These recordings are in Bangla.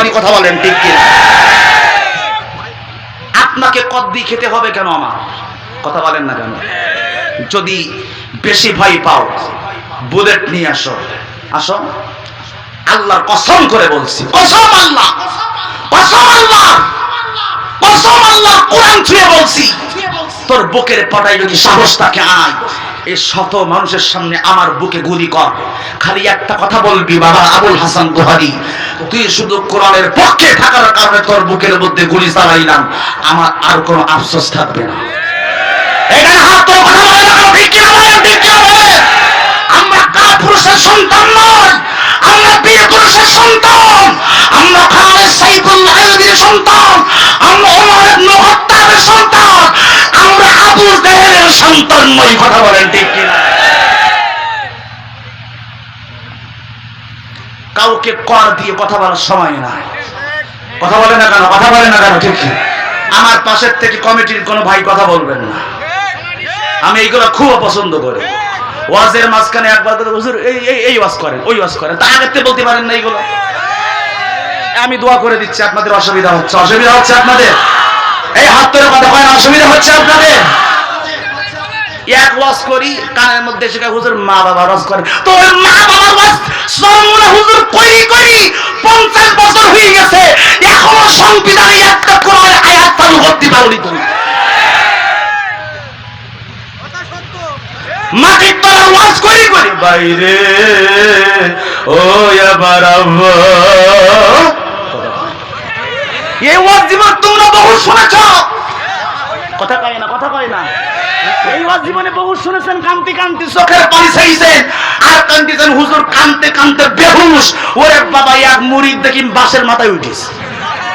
হয়নি কথা বলেন, ঠিক কিনা আপনাকে কদ্দি খেতে হবে কেন আমার? কথা বলেন না কেন? যদি বেশি ভয় পাও, বুলেট নিয়ে আসো। আসো। আল্লাহর কসম করে বলছি, কসম আল্লাহ কসম আল্লাহ কসম আল্লাহ, কোরআন ছুঁয়ে বলছি। তোর বুকের পাটায় যদি সাহস থাকে আয়? এই শত মানুষের সামনে আমার বুকে গুলি কর। খালি একটা কথা বলবি, বাবা, আবুল হাসান বুহারি তুই শুধু কোরআনের পক্ষে থাকার কারণে তোর বুকের মধ্যে গুলি চালাইলাম, আমার আর কোনো আফসোস থাকবে না? আমরা সন্তান নয়? আমরা সন্তান। আমরা সন্তান। আমরা সন্তান। সন্তান নই, কথা বলেন, ঠিক কিনা? কাউকে কর দিয়ে কথা বলার সময় নাই। কথা বলে না কেন? কথা বলে না কেন? ঠিক আমার পাশের থেকে কমিটির কোনো ভাই কথা বলবেন না। আমি এইগুলো খুব পছন্দ করি। ওয়াজের মাঝখানে একবার করে হুজুর এই এই এই ওয়াজ করেন ওই ওয়াজ করেন। তা আগের বলতে পারেন না এইগুলো। আমি দোয়া করে দিচ্ছি আপনাদের অসুবিধা হচ্ছে। অসুবিধা হচ্ছে আপনাদের? এই হাত ধরে কথা কয় অসুবিধা হচ্ছে আপনাদের? এক ওয়াজ করি কানের মধ্যে কয়, হুজুর মা বাবা ওয়াজ করে তো ওই মা বাবার ওয়াজ পারলি মাটির তলা ওয়াজ করি করি। বাইরে ও এই ওয়াজ জীবন তোমরা বহু শুনেছ। কথা কয় না কথা কয় না। এই ওয়াজ জীবনে বহু শুনেছেন কান্তি কান্তি চোখের পানি চাইছেন। আর কান্তিছেন হুজুর কানতে কানতে বেহুশ। ওরে বাবা এক মুড়ি দেখি বাসের মাথায় উঠিস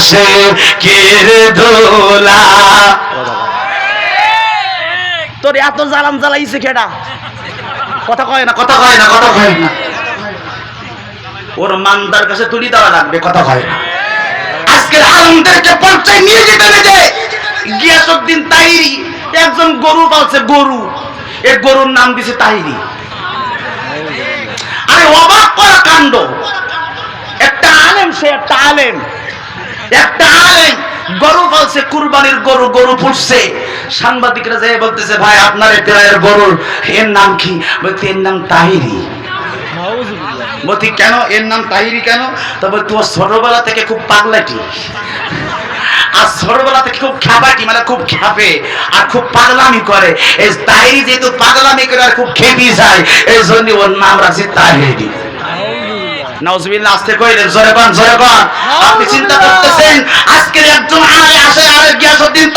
আসে কির তোর এত জ্বালান জ্বালাইছে খেডা কথা কয় না, কথা কয় না, কথা কয় না। ওর মান্দার কাছে তুলি দেওয়া লাগবে, কথা কয় না। আজকের আলমদেরকে পর্যায়ে নিয়ে যেতে তাহিরি একজন গরু পালছে, গরু। এর গরুর নাম দিছে তাহিরি আরে অবাক করা কাণ্ড। একটা আলেম, সে একটা আলেম। একটা আলেম গরু পালছে কুরবানির গরু গরু পুষছে। সাংবাদিকরা যে বলতেছে, ভাই, আপনার এই গ্রামের গরুর, এর নাম কি? বলতে এর নাম তাহিরি। বলছি কেন? এর নাম তাহিরি কেন? তবে তোমার ছোটবেলা থেকে খুব পাগলাটি। আর ছোটবেলা থেকে খুব খ্যাপাটি মানে খুব খ্যাপে, আর খুব পাগলামি করে। এই তাহিরি যেহেতু পাগলামি করে, আর খুব খেপি যায়, এই জন্য ওর নাম রাখছে তাহিরি। কইলেন, জোরে জোরে আপনি চিন্তা করতেছেন একজন আলে আসে গিয়াসউদ্দিন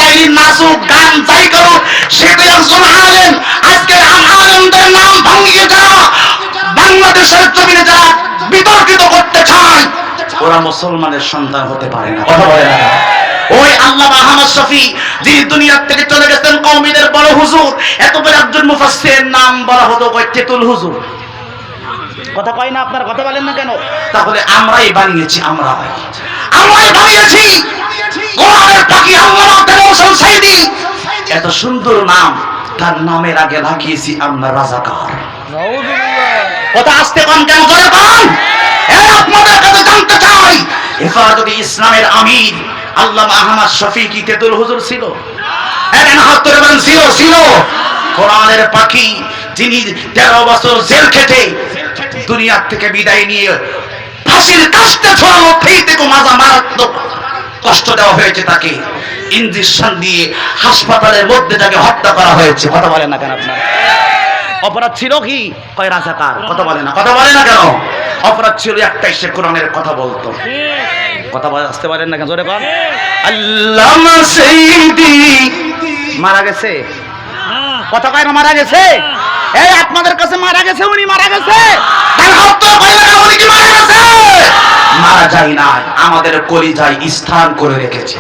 গান যাই করুক, সে তো একজন আলেম। আজকের আলেমদের নাম ভাঙিয়ে বাংলাদেশের জমিনে বিতর্কিত করতে ওরা মুসলমানের সন্তান হতে পারে না। কথা বলে না। ওই আল্লাহ আহমদ শফি যিনি দুনিয়ার থেকে চলে গেছেন, কওমিদের বড় হুজুর, এত বড় একজন মুফাসসিরের নাম বলা হতো, কয় তেতুল হুজুর। কথা কয় না আপনার কথা বলেন না কেন? তাহলে আমরাই বানিয়েছি আমরা আমরাই বানিয়েছি। কোরআনের পাখি আল্লাহ রাব্বুল সাইদি এত সুন্দর নাম তার নামের আগে লাগিয়েছি আমরা রাজাকার। কথা আসতে পান কেন? জোরে পান আপনাদের কাছে জানতে চাই হেফাজতে ইসলামের আমির আল্লাহ আহমদ শফি কি তেতুল হুজুর ছিল? বলেন ছিল ছিল। কোরআনের পাখি যিনি তেরো বছর জেল খেটে দুনিয়ার থেকে বিদায় নিয়ে ফাঁসির কাস্তে ছড়ানো সেই থেকে মাজা মারাত্মক কষ্ট দেওয়া হয়েছে তাকে। ইঞ্জেকশন দিয়ে হাসপাতালের মধ্যে তাকে হত্যা করা হয়েছে। কথা বলেন না কেন আপনার? অপরাধ ছিল কি? কয় রাজাকার? কথা বলে না। কথা বলে না কেন? অপরাধ ছিল একটাই, সে কোরআনের কথা বলতো। কথা বলে আসতে পারেন না কেন? জোরে কন। আল্লামা সাইদি মারা গেছে? কথা কয় না মারা গেছে? এই আপনাদের কাছে মারা গেছে উনি মারা গেছে। উনি কি মারা গেছে? মারা যায় না আমাদের কলিজায় স্থান করে রেখেছে।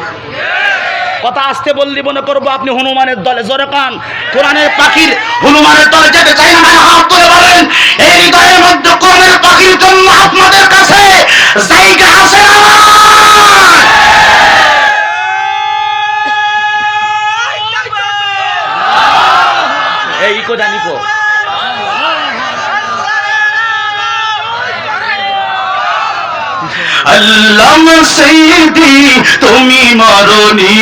কথা আসতে বললি মনে করব আপনি হনুমানের দলে জোরে কান। কোরআনের পাখির হনুমানের দলে যেতে চাই না হাত তুলে বলেন। এই হৃদয়ের মধ্যে কোরআনের পাখির জন্য আপনাদের কাছে জায়গা আছে এই ইকো জানি কো। আল্লাহ সৈদি তুমি মরণি।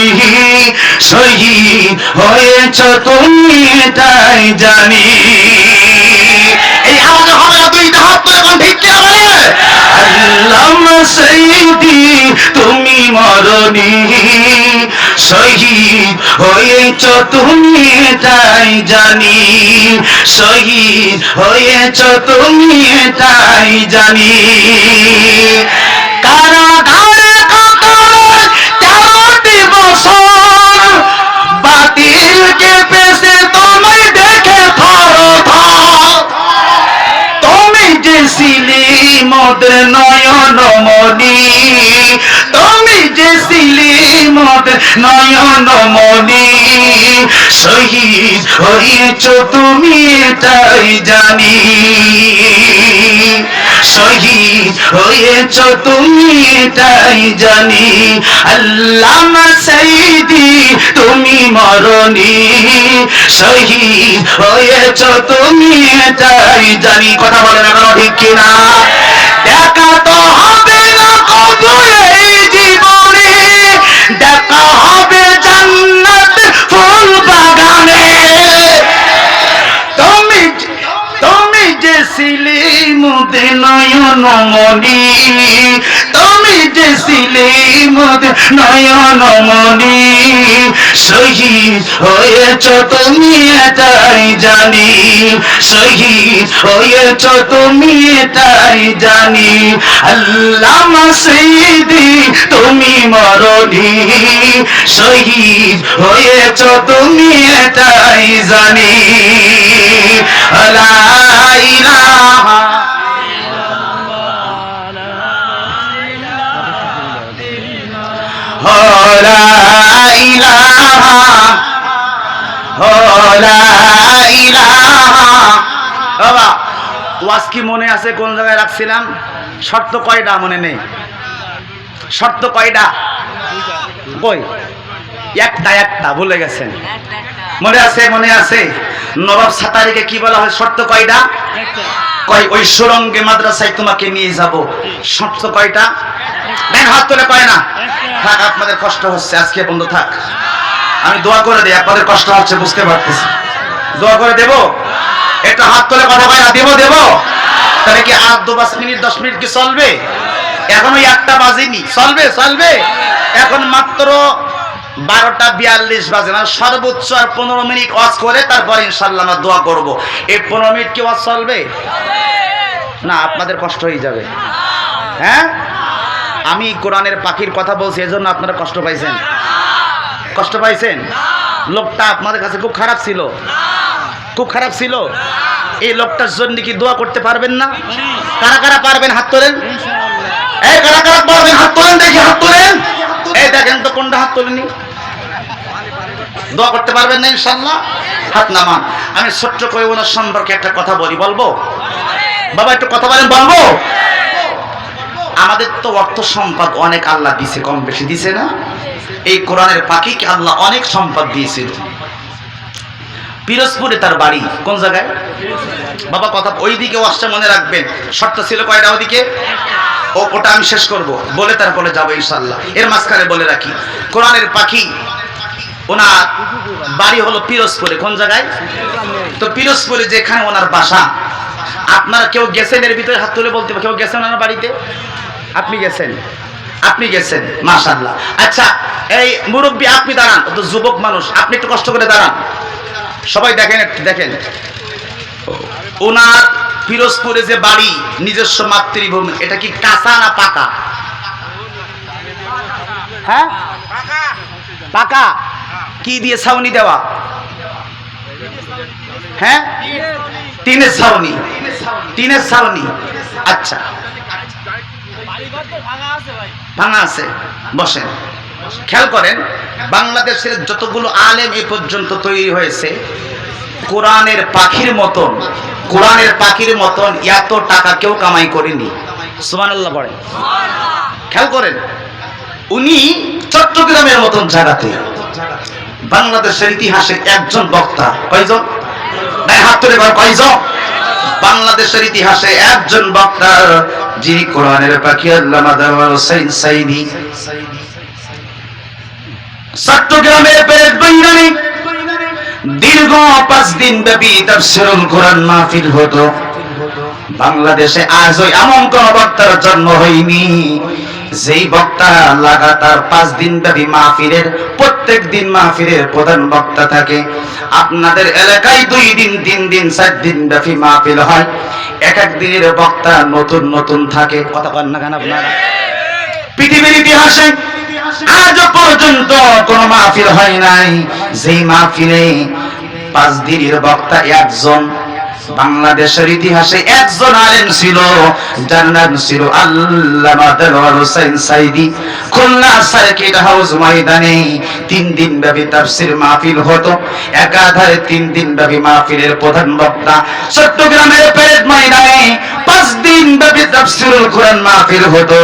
সহি হয়েছ তুমি তাই জানি। এই আওয়াজে হাত তুলে এখন ঠিক কিনা বলে? আল্লাহ সৈদি তুমি মরণি। শহীদ হয়েছ তুমি তাই জানি। শহীদ হয়েছ তুমি তাই জানি। নয়ন মনি তুমি যে ছিলি মদের নয়ন মনি শহীদ হয়েছ তুমি তাই জানি। শহীদ হয়েছ তুমি তাই জানি। আল্লাহ সাইদি, তুমি মরণি, শহীদ হয়েছ তুমি তাই জানি। কথা বলে না ঠিক কিনা? দেখা তো হবে না কবু এই জীবনে। দেখা হবে জান্নাত ফুল বাগানে। তুমি তুমি যে ছিলে মুদে মনি তুমি যে ছিলে মুদে নয়ন মনি শহীদ হয়েছ তুমি এটাই জানি। শহীদ হয়েছ তুমি এটাই জানি। আল্লাহ সেইদি তুমি মরণি। শহীদ হয়েছ তুমি এটাই জানি। লা বাবা ওয়াজ কি মনে আছে? কোন জায়গায় রাখছিলাম? শর্ত কয়টা মনে নেই? শর্ত কয়টা? কই? একটা একটা ভুলে গেছেন। মনে আছে মনে আছে? নবাব সাতারিকে কি বলা হয়? শর্ত কয়টা? কয় ওই সুরঙ্গে মাদ্রাসায় তোমাকে নিয়ে যাব। শর্ত কয়টা? দেন হাত তুলে পায় না? থাক, আপনাদের কষ্ট হচ্ছে, আজকে বন্ধ থাক। আমি দোয়া করে দিই, আপনাদের কষ্ট হচ্ছে, বুঝতে পারতেছি। দোয়া করে দেব? একটা হাত তুলে কথা কয় না, দেব তাহলে কি আর দু পাঁচ মিনিট, দশ মিনিট কি চলবে? এখন ওই একটা বাজেনি। চলবে চলবে? এখন মাত্র বারোটা বিয়াল্লিশ বাজে মানে সর্বোচ্চ আর পনেরো মিনিট ওয়াজ করে তারপর ইনশাল্লাহ আমরা দোয়া করব। এই পনেরো মিনিট কি ওয়াজ চলবে? না, আপনাদের কষ্ট হয়ে যাবে। হ্যাঁ? আমি কোরআনের পাখির কথা বলছি, এজন্য আপনারা কষ্ট পাইছেন। কষ্ট পাইছেন? লোকটা আপনাদের কাছে খুব খারাপ ছিল। খুব খারাপ ছিল? এই লোকটার জন্য কি দোয়া করতে পারবেন না? কারা কারা পারবেন হাত তোলেন? এই কারা কারা পারবেন হাত তোলেন? দেখি হাত তোলেন। এই দেখেন তো কোনটা হাত তোলেনি দোয়া করতে পারবেন না ইনশাল্লাহ হাত নামান। আমি ছোট্ট ওনার সম্পর্কে একটা কথা বলি, বলব? বাবা, একটু কথা বলেন, বলব? আমাদের তো অর্থ সম্পদ অনেক আল্লাহ দিছে, কম বেশি দিছে না। এই কোরআনের পাখিকে আল্লাহ অনেক সম্পদ দিয়েছিল পিরোজপুরে তার বাড়ি, কোন জায়গায়? বাবা, কথা ওইদিকে ওয়াশটা মনে রাখবেন। শর্ত ছিল কয়টা ওদিকে? ও, ওটা আমি শেষ করব। বলে তারপরে যাব ইনশাল্লাহ এর মাঝখানে বলে রাখি, কোরআনের পাখি, ওনার বাড়ি হলো পিরোজপুরে, কোন জায়গায়? তো পিরোজপুরে যেখানে ওনার বাসা, আপনারা কেউ গেছেন এর ভিতরে হাত তুলে বলতে কেউ গেছেন ওনার বাড়িতে? আপনি গেছেন? আপনি গেছেন মাশাল্লাহ আচ্ছা এই মুরব্বী, আপনি দাঁড়ান। তো যুবক মানুষ, আপনি একটু কষ্ট করে দাঁড়ান। সবাই দেখেন একটু, দেখেন। ওনার পিরোজপুরে যে বাড়ি, নিজস্ব মাতৃভূমি, এটা কি কাঁচা না পাকা? হ্যাঁ? পাকা? কি দিয়ে ছাউনি দেওয়া? হ্যাঁ? টিনের ছাউনি। টিনের ছাউনি। আচ্ছা। ভাঙা আছে বসেন। খেয়াল করেন, বাংলাদেশের যতগুলো আলেম এই পর্যন্ত তৈরি হয়েছে, কোরআনের পাখির মতন, কোরআনের পাখির মতন এত টাকা কেউ কামাই করেনি। সুবহানাল্লাহ পড়ে খেয়াল করেন, উনি চট্টগ্রামের মতন জায়গাতে, বাংলাদেশের ইতিহাসে একজন বক্তা। কয়জন? হাত তুলে কয়জন? বাংলাদেশের ইতিহাসে একজন বক্তা যিনি কোরআনের পাখি সাইনি চট্টগ্রামের দীর্ঘ পাঁচ দিন কোরআন হতো। বাংলাদেশে এমন কোন বক্তার জন্ম হয়নি। যেই বক্তা লাগাতার পাঁচ দিন ব্যাপী মাহফিলের, প্রত্যেক দিন মাহফিলের প্রধান বক্তা থাকে। আপনাদের এলাকায় দুই দিন, তিন দিন, চার দিন ব্যাপী মাহফিল হয়। এক এক দিনের বক্তা নতুন নতুন থাকে। কথা বল না কেন আপনারা? পৃথিবীর ইতিহাসে আজ পর্যন্ত কোন মাহফিল হয় নাই। যেই মাহফিলে পাঁচ দিনের বক্তা একজন বাংলাদেশের ইতিহাসে একজন আলেম ছিল। যার নাম ছিল আল্লামা দেলোয়ার হোসেন সাইদি। খুলনা সার্কিট হাউস ময়দানে তিন দিন ব্যাপী তাফসির মাহফিল হতো। একাধারে তিন দিন ব্যাপী মাহফিলের প্রধান বক্তা চট্টগ্রামের প্যারেড ময়দানে দিন ব্যাপী তাফসিরুল কোরআন মাহফিল হতো।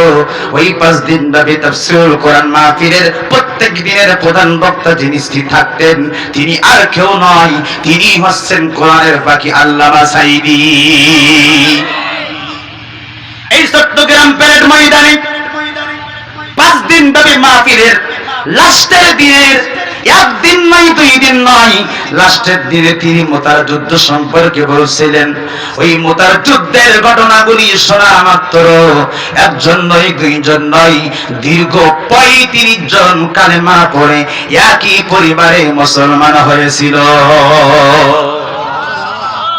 ওই পাঁচ দিন ব্যাপী তাফসিরুল কোরআন মাহফিলের প্রত্যেক দিনের প্রধান বক্তা যিনি থাকতেন, তিনি আর কেউ নয়, তিনি হচ্ছেন কোরআনের বাকি আল্লামা সাইদি এই চট্টগ্রাম প্যারেড ময়দানে পাঁচ দিন ব্যাপী মাহফিলের লাস্টের দিনের একদিন নয় দুই দিন নয় লাস্টের দিনে তিনি মোতার যুদ্ধ সম্পর্কে বলছিলেন, ওই মোতার যুদ্ধের ঘটনাগুলি শোনা মাত্র। একজন নয়, দুইজন নয়, দীর্ঘ পঁয়ত্রিশ জন কালেমা পড়ে একই পরিবারে মুসলমান হয়েছিল।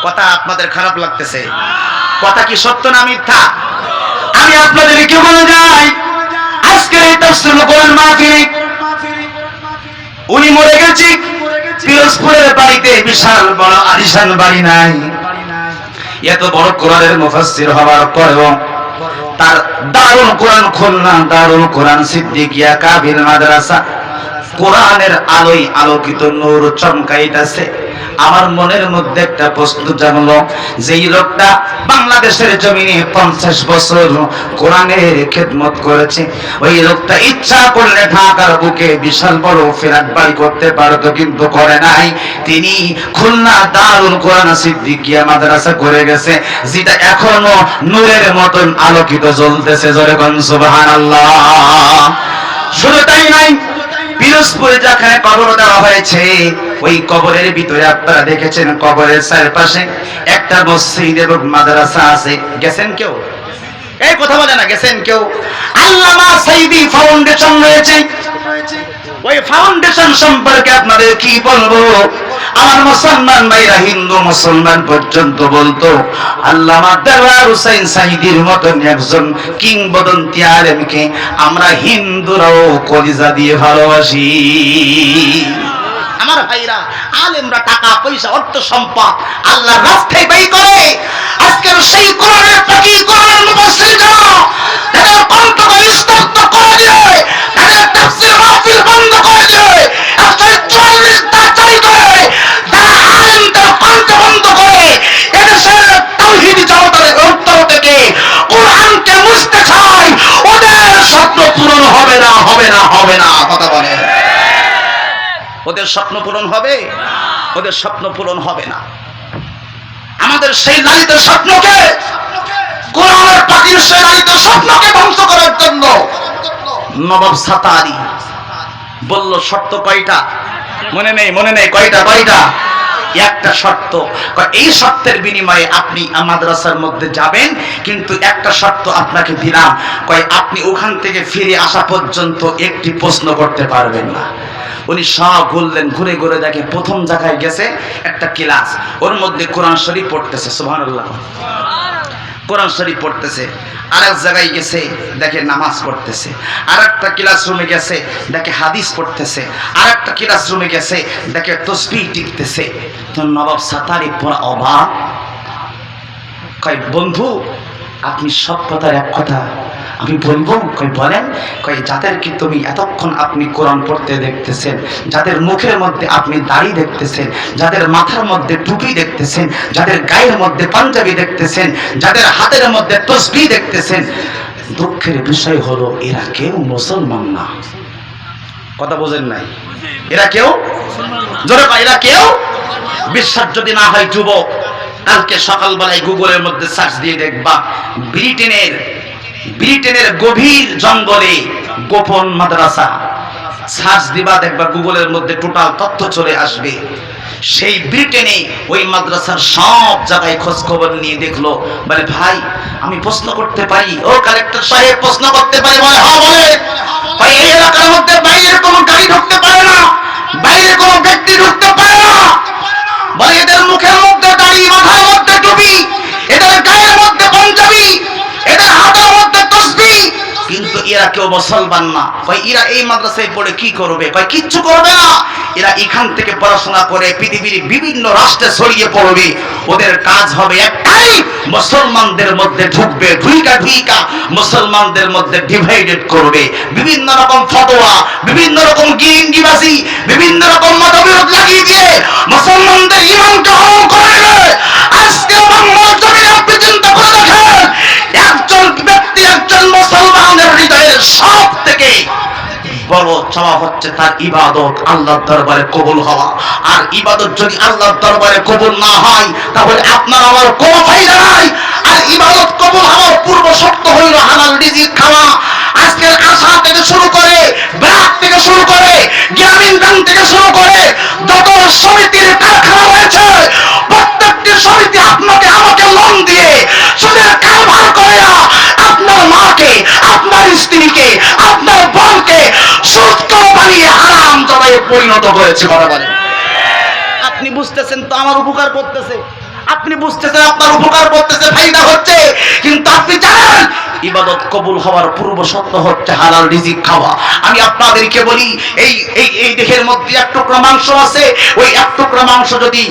কথা আপনাদের খারাপ লাগতেছে। কথা কি সত্য না মিথ্যা? আমি আপনাদেরকে বলে যাই, আজকের এই তফসিল কোরআন মাহফিলে উনি মরে গেছি। পিরোজপুরের বাড়িতে বিশাল বড় আলিশান বাড়ি নাই। এত বড় কোরআনের মুফাসসির হওয়ার পরেও তার দারুল কোরআন খুলনা দারুল কোরআন সিদ্দিকিয়া কাবিল মাদ্রাসা কোরআনের আলোয় আলোকিত নূর চমকাইতাছে। আমার মনের মধ্যে একটা প্রশ্ন জানলো, যেই লোকটা বাংলাদেশের জমিনে পঞ্চাশ বছর কোরআনের খেদমত করেছে, ওই লোকটা ইচ্ছা করলে ঢাকার বুকে বিশাল বড় ফেরাক বাড়ি করতে পারতো, কিন্তু করে নাই। তিনি খুলনা দারুল কোরআন সিদ্দিকিয়া মাদ্রাসা করে গেছে, যেটা এখনও নূরের মতন আলোকিত জ্বলতেছে। জোরে সুবহানাল্লাহ। শুধু তাই নাই পিরোজপুরে যেখানে কবর দেওয়া হয়েছে, ওই কবরের ভিতরে আপনারা দেখেছেন, কবরের চারপাশে একটা মসজিদ এবং মাদ্রাসা আছে। গেছেন কেউ? এই কথা বলে না, গেছেন কেউ? আল্লামা সাইদি ফাউন্ডেশন রয়েছে। ওই ফাউন্ডেশন সম্পর্কে আপনাদের কি বলব? আমার মুসলমান ভাইরা হিন্দু মুসলমান পর্যন্ত বলতো আমরা হিন্দুরাও কলিজা দিয়ে ভালোবাসি। আমার ভাইরা, আলেমরা টাকা, পয়সা, অর্থ সম্পদ আল্লাহর রাস্তায় ব্যয় করে। আজকের সেই কোরআনের পাখি, কোরআনের মুফাসসির তাদের কণ্ঠকে স্তব্ধ করে দিয়ে তাদের তাফসীর মাহফিল বন্ধ করে হবে না হবে না হবে না, কথা বলে। ওদের স্বপ্ন পূরণ হবে, ওদের স্বপ্ন পূরণ হবে না। আমাদের সেই লালিত স্বপ্নকে কোরআনের পাখির সেই লালিত স্বপ্নকে ধ্বংস করার জন্য নবাব সাতারি বলল, শর্ত কয়টা? মনে নেই মনে নেই, কয়টা কয়টা? একটা শর্ত। এই শর্তের বিনিময়ে আপনি মাদ্রাসার মধ্যে যাবেন, কিন্তু একটা শর্ত আপনাকে দিলাম। কয়, আপনি ওখান থেকে ফিরে আসা পর্যন্ত একটি প্রশ্ন করতে পারবেন না। উনি সব ঘুরলেন, ঘুরে ঘুরে দেখে প্রথম জায়গায় গেছে একটা ক্লাস। ওর মধ্যে কোরআন শরীফ পড়তেছে, সুবহানাল্লাহ। কোরআন শরীফ পড়তেছে আর এক জায়গায় গেছে, দেখে নামাজ পড়তেছে আর একটা ক্লাসরুমে গেছে, দেখে হাদিস পড়তেছে আর একটা ক্লাসরুমে গেছে, দেখে তসবি টিকতেছে তো নবাব সাতারি পড়া অবাক। কয়, বন্ধু, আপনি সব কথার এক কথা আমি বলব কই বলেন কই যাদেরকে তুমি এতক্ষণ আপনি কোরআন পড়তে দেখতেছেন, যাদের মুখের মধ্যে আপনি দাড়ি দেখতেছেন, যাদের মাথার মধ্যে টুপি দেখতেছেন, যাদের গায়ের মধ্যে পাঞ্জাবি দেখতেছেন, যাদের হাতের মধ্যে তসবি দেখতেছেন, দুঃখের বিষয় হলো এরা কেউ মুসলমান না। কথা বোঝেন নাই? এরা কেউ? জোরে এরা কেউ? বিশ্বাস যদি না হয় যুবক, কালকে সকালবেলায় গুগলের মধ্যে সার্চ দিয়ে দেখবা, ব্রিটেনের ব্রিটেনের গভীর জঙ্গলে গোপন মাদ্রাসা। সার্চ দিবা, দেখবা গুগলের মধ্যে টোটাল তথ্য চলে আসবে। সেই ব্রিটেনে ওই মাদ্রাসার সব জায়গায় খোঁজ খবর নিয়ে দেখল, বলে, ভাই, আমি প্রশ্ন করতে পারি। ও কালেক্টর সাহেব প্রশ্ন করতে পারি, বলে হ্যাঁ বলে। ভাই, এই এলাকার মধ্যে বাইরের কোনো গাড়ি ঢুকতে পারে না। বাইরে কোনো ব্যক্তি ঢুকতে পারে না। বলে, এদের মুখের মধ্যে কিন্তু এরা কেউ মুসলমান না। কই এরা এই মাদ্রাসায় পড়ে কি করবে? কই কিচ্ছু করবে না। এরা এখান থেকে পড়াশোনা করে পৃথিবীর বিভিন্ন রাষ্ট্রে ছড়িয়ে পড়বে। ওদের কাজ হবে একটাই, মুসলমানদের মধ্যে ঢুকবে, ঢুইকা ঢুইকা মুসলমানদের মধ্যে ডিভাইডেড করবে। বিভিন্ন রকম ফতোয়া, বিভিন্ন রকম গিরিঙ্গিবাসী বিভিন্ন রকম মতবিরোধ লাগিয়ে দিয়ে মুসলমানদের ইমানকে হরণ করে হওয়ার পূর্ব শর্ত হইল হালাল রিজিক খাওয়া। আজকের আশা থেকে শুরু করে ব্রাক থেকে শুরু করে, গ্রামীণ ব্যাংক থেকে শুরু করে, যত সমিতির কারখানা রয়েছে, প্রত্যেকটি সমিতি আপনাকে আমাকে লোন দিয়ে, সুদের কারবার করে না আপনার স্ত্রীকে, আপনার বোনকে সুস্থ বানিয়ে আরাম জবাই পরিণত হয়েছে বরাবরে। আপনি বুঝতেছেন তো আমার উপকার করতেছে? আপনি বুঝতেছেন আপনার উপকার করতেছে, ফায়দা হচ্ছে? ইবাদত কবুল হওয়ার পূর্ব শর্ত হচ্ছে হালাল রিজিক খাওয়া। আমি আপনাদেরকে বলি, এই এই এই দেহের মধ্যে এক টুকরা মাংস আছে, ওই এক টুকরা মাংস যদি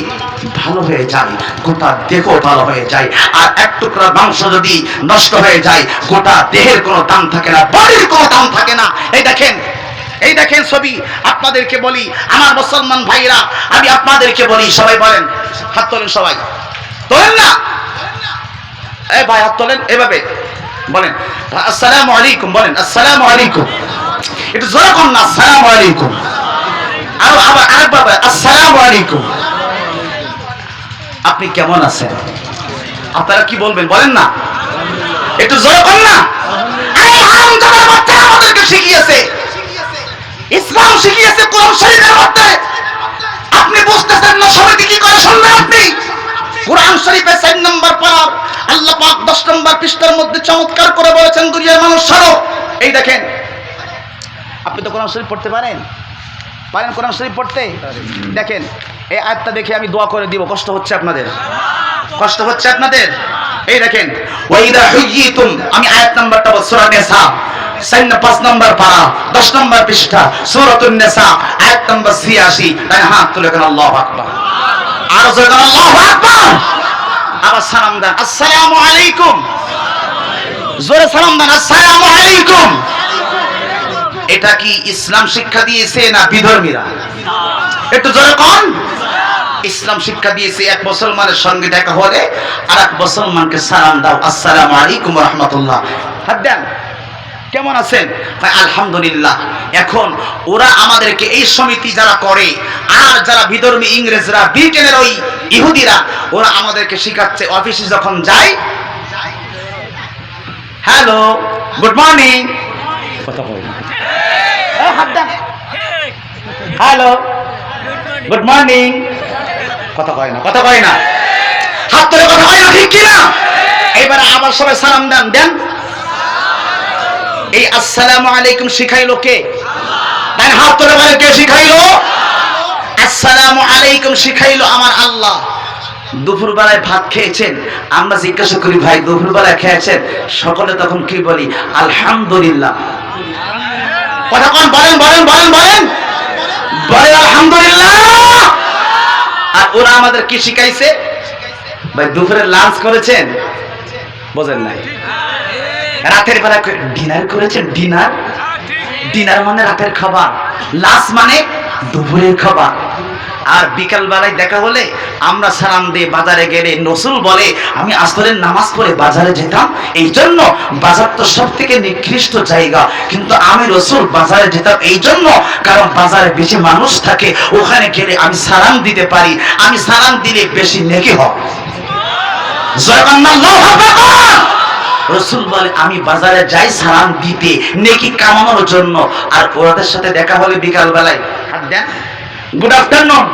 ভালো হয়ে যায়, গোটা দেহ ভালো হয়ে যায়, আর এক টুকরা মাংস যদি নষ্ট হয়ে যায়, গোটা দেহের কোনো দাম থাকে না, বাড়ির কোনো দাম থাকে না। এই দেখেন এই দেখেন ছবি, আপনাদেরকে বলি, আমার মুসলমান ভাইরা, আমি আপনাদেরকে বলি, সবাই বলেন, হাত তোলেন সবাই। তোলেন না? এ ভাই, হাত তোলেন, এভাবে। বলেন, আসসালামু আলাইকুম, বলেন, আসসালামু আলাইকুম। একটু জোরে কর না, আসসালামু আলাইকুম। আর, আবার, আরেকবার আসসালামু আলাইকুম। আপনি কেমন আছেন? আপনারা কি বলবেন, বলেন না? একটু জোরে কর না। আমাদেরকে শিখিয়েছে। ইসলাম শিখিয়েছে কোরআন শরীফের মধ্যে। আপনি বুঝতেছেন না সমিতি কি করে শুনবেন আপনি? কোরআন শরীফে চার নম্বর পার আল্লাহ পাক দশ নম্বর পৃষ্ঠার মধ্যে চমৎকার করে বলেছেন, দুনিয়ার মানুষ, সরো। এই দেখেন, আপনি তো কোরআন শরীফ পড়তে পারেন? পারেন কোরআন শরীফ পড়তে? দেখেন, এই আয়াতটা দেখে আমি দোয়া করে দিব, কষ্ট হচ্ছে আপনাদের। কষ্ট হচ্ছে আপনাদের? এই দেখেন, ওয়াইদা হুইয়িতুম, আমি আয়াত নাম্বারটা সূরা নিসা। সাইন পাঁচ নম্বর পারা, দশ নম্বর পৃষ্ঠা, সূরাতুন নিসা, আয়াত নম্বর 86 তাই হাত তুলে কেন আল্লাহু আকবার। এটা কি ইসলাম শিক্ষা দিয়েছে না বিধর্মীরা? একটু জোরে কন। ইসলাম শিক্ষা দিয়েছে এক মুসলমানের সঙ্গে দেখা হলে আর এক মুসলমানকে সালাম দাও, আসসালামু আলাইকুম রহমতুল্লাহ। কেমন আছেন? ভাই, আলহামদুলিল্লাহ। এখন ওরা আমাদেরকে এই সমিতি যারা করে, আর যারা বিধর্মী ইংরেজরা, ব্রিটেনের ওই ইহুদিরা, ওরা আমাদেরকে শিখাচ্ছে অফিসে যখন যায় হ্যালো, গুড মর্নিং। কথা হ্যালো, গুড মর্নিং। কথা কয় না, কথা কয় না। হাত ধরে কথা হয় না, ঠিক কিনা? এবারে আবার সবাই সালাম দেন দেন। এই আসসালামু আলাইকুম শিখাইলো কে? দেন হাত ধরে বলে কে শিখাইলো? আসসালামু আলাইকুম শিখাইলো আমার আল্লাহ। দুপুর বেলায় ভাত খেয়েছেন, আমরা জিজ্ঞাসা করি, ভাই দুপুর বেলায় খেয়েছেন? সকলে তখন কি বলি, আলহামদুলিল্লাহ। কথা কন, বলেন বলেন বলেন বলেন। বলেন, আলহামদুলিল্লাহ। আর ওরা আমাদের কি শিখাইছে? ভাই, দুপুরে লাঞ্চ করেছেন? বোঝেন নাই। রাতের বেলা ডিনার করেছেন? ডিনার? ডিনার মানে রাতের খাবার। লাঞ্চ মানে দুপুরের খাবার। আর বিকাল বেলায় দেখা হলে আমরা সালাম দিয়ে বাজারে গেলে নসুল বলে, আমি আসরের নামাজ পড়ে বাজারে যেতাম। এই জন্য বাজার তো সব থেকে নিকৃষ্ট জায়গা। কিন্তু আমি রসুল বাজারে যেতাম এই জন্য। কারণ বাজারে বেশি মানুষ থাকে। ওখানে গেলে আমি সালাম দিতে পারি। আমি সালাম দিলে বেশি নেকি হয়। আকবার! রসুল বলে আমি বাজারে যাই সালাম দিতে, নেকি কামানোর জন্য। আর ওদের সাথে দেখা হলে বিকাল বেলায় গুড আফটারনুন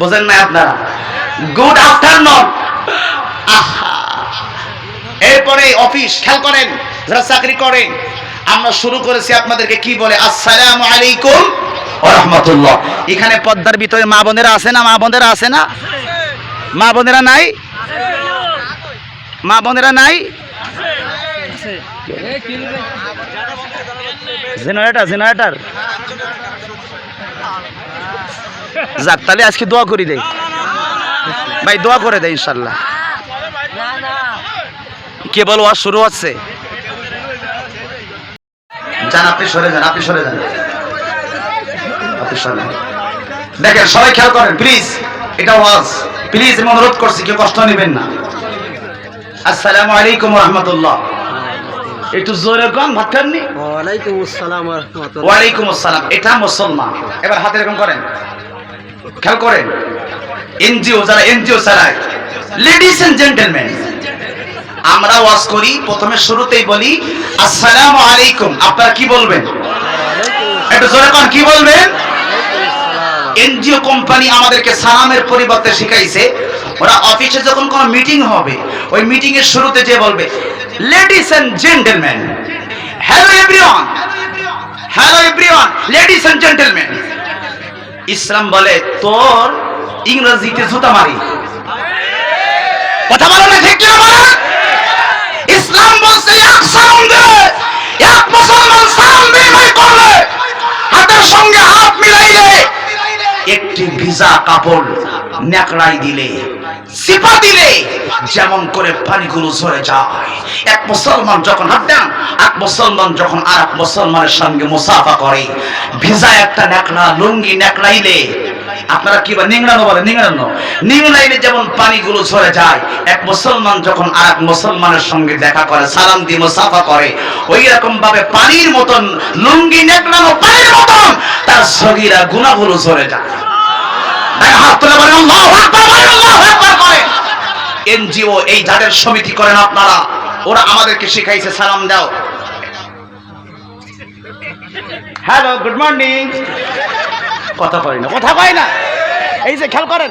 বোঝেন না আপনারা? গুড আফটারনুন এরপরে অফিস, খেয়াল করেন, যারা চাকরি করেন, আমরা শুরু করেছি আপনাদেরকে কি বলে, আসসালামু আলাইকুম রাহমাতুল্লাহ। এখানে পদ্মার ভিতরে মা বোনেরা আছে না, মা বোনেরা আছে না? মা বোনেরা নাই? মা বোনেরা নাই? Generator generator. যাক, তাহলে আজকে দোয়া করি দেই। ভাই, দোয়া করে দেয় ইনশাল্লাহ কেবল ওয়াজ শুরু হচ্ছে? যান, আপনি সরে যান, আপনি সরে যান। আপনি সরে দেখেন, সবাই খেয়াল করেন প্লিজ এটা ওয়াজ। প্লিজ আমি অনুরোধ করছি, কেউ কষ্ট নেবেন না। আসসালামু আলাইকুম রহমতুল্লাহ। একটু জোরে কম ভাত খাননি? ওয়ালাইকুম আসসালাম ওয়া রাহমাতুল্লাহ। ওয়ালাইকুম আসসালাম এটা মুসলমান। এবার হাতে এরকম করেন। খেয়াল করেন। এনজিও যারা এনজিও চালায় লেডিস এন্ড জেন্টেলম্যান আমরা ওয়াজ করি প্রথমে শুরুতেই বলি আসসালামু আলাইকুম। আপনারা কি বলবেন? একটু জোরে কন কি বলবেন? এনজিও কোম্পানি আমাদেরকে সালামের পরিবর্তে শিখাইছে ওরা অফিসে যখন কোনো মিটিং হবে, ওই মিটিং এর শুরুতে যে বলবে ladies and gentleman hello everyone hello everyone ladies and gentleman ইসলাম বলে, তোর ইংরেজিতে জুতা মারি। কথা বলো না, ঠিক বলো? ইসলাম বলছে, এক দে এক মুসলমান সালাম বিনিময় করলে, হাতের সঙ্গে হাত মিলাইলে একটি ভিজা কাপড় নেকড়াই দিলে। সিপা দিলে যেমন করে পানিগুলো ঝরে যায়। এক মুসলমান যখন এক মুসলমান যখন আর এক মুসলমানের সঙ্গে মুসাফা করে। ভিজা একটা নেকড়া লুঙ্গি নেকড়াইলে আপনারা কি বলেন? নিংড়ানো বলে নিংড়ানো। নিংড়াইলে যেমন পানিগুলো ঝরে যায়, এক মুসলমান যখন আর এক মুসলমানের সঙ্গে দেখা করে, সালাম দিয়ে মুসাফা করে ওই রকম ভাবে পানির মতন, লুঙ্গি নেকড়ানো পানির মতন, তার সগিরা গুণাগুলো ঝরে যায়। এনজিও এই যাদের সমিতি করেন আপনারা। ওরা আমাদেরকে শিখাইছে, সালাম দাও। Hello, good morning. কথা কয় না, কথা কয় না। এই যে খেয়াল করেন।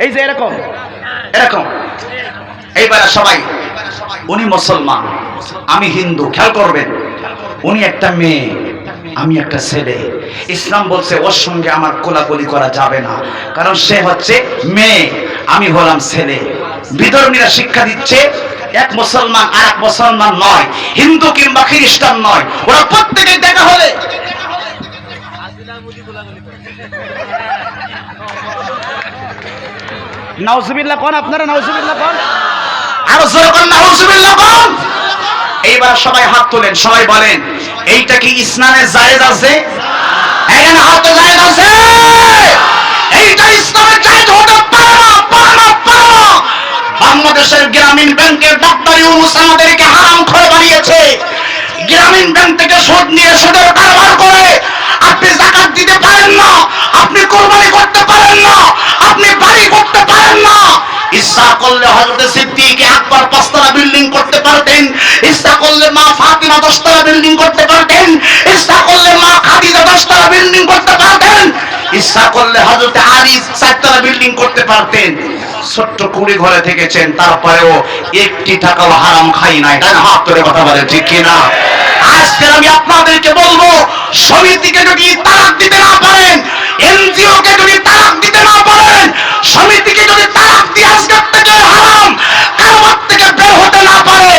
এই যে এরকম। এরকম। এইবার সবাই, উনি মুসলমান, আমি হিন্দু, খেয়াল করবেন। উনি একটা মেয়ে। আমি একটা ছেলে। ইসলাম বলছে, ওর সঙ্গে আমার কোলাকুলি করা যাবে না। কারণ সে হচ্ছে মেয়ে, আমি হলাম ছেলে। বিধর্মীরা শিক্ষা দিচ্ছে, এক মুসলমান আর এক মুসলমান নয়, হিন্দু কিংবা খ্রিস্টান নয়, ওরা প্রত্যেকে দেখা হলে। এইবার সবাই হাত তোলেন, সবাই বলেন এইটা কি ইসলামের জায়েজ আছে? এখানে হাত জায়েজ আছে। এইটা ইসলামের জায়েজ হতে পারে না বাংলাদেশের গ্রামীণ ব্যাংকের ডাক্তার ইউনুস আমাদেরকে হারাম করে বানিয়েছে। গ্রামীণ ব্যাংক থেকে সুদ নিয়ে সুদের কারবার করে। আপনি জাকাত দিতে পারেন না, আপনি কোরবানি করতে পারেন না, আপনি বাড়ি করতে পারেন না। ইচ্ছা করলে হযরত সিদ্দিক আকবর পাঁচতলা বিল্ডিং করতে পারতেন। ইচ্ছা করলে মা ফাতিমা দশতলা বিল্ডিং করতে পারতেন। ইচ্ছা করলে মা খাদিজা দশতলা বিল্ডিং করতে পারতেন। ইচ্ছা করলে হযরত আলী চারতলা বিল্ডিং করতে পারতেন। ছোট্ট কুড়ি ঘরে থেকেছেন, তারপরেও একটি টাকাও হারাম খাই নাই। তাই না? হাত ধরে কথা বলে, ঠিক কিনা? আজকে আমি আপনাদেরকে বলব, সমিতিকে যদি তালাক দিতে না পারেন এনজিও কে যদি তালাক দিতে না পারেন ইতিহাসঘাট থেকে হারাম কারবার থেকে বের হতে না পারে।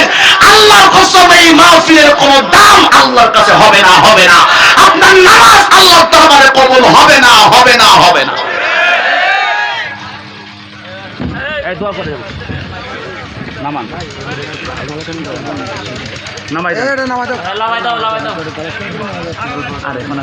আল্লাহর কসম এই মাহফিলের কোনো দাম আল্লাহর কাছে হবে না হবে না। আপনার নামাজ আল্লাহর দরবারে কবুল হবে না হবে না হবে না। দোয়া করে নামান। নামাই দাও। নামাই দাও। আরে মানে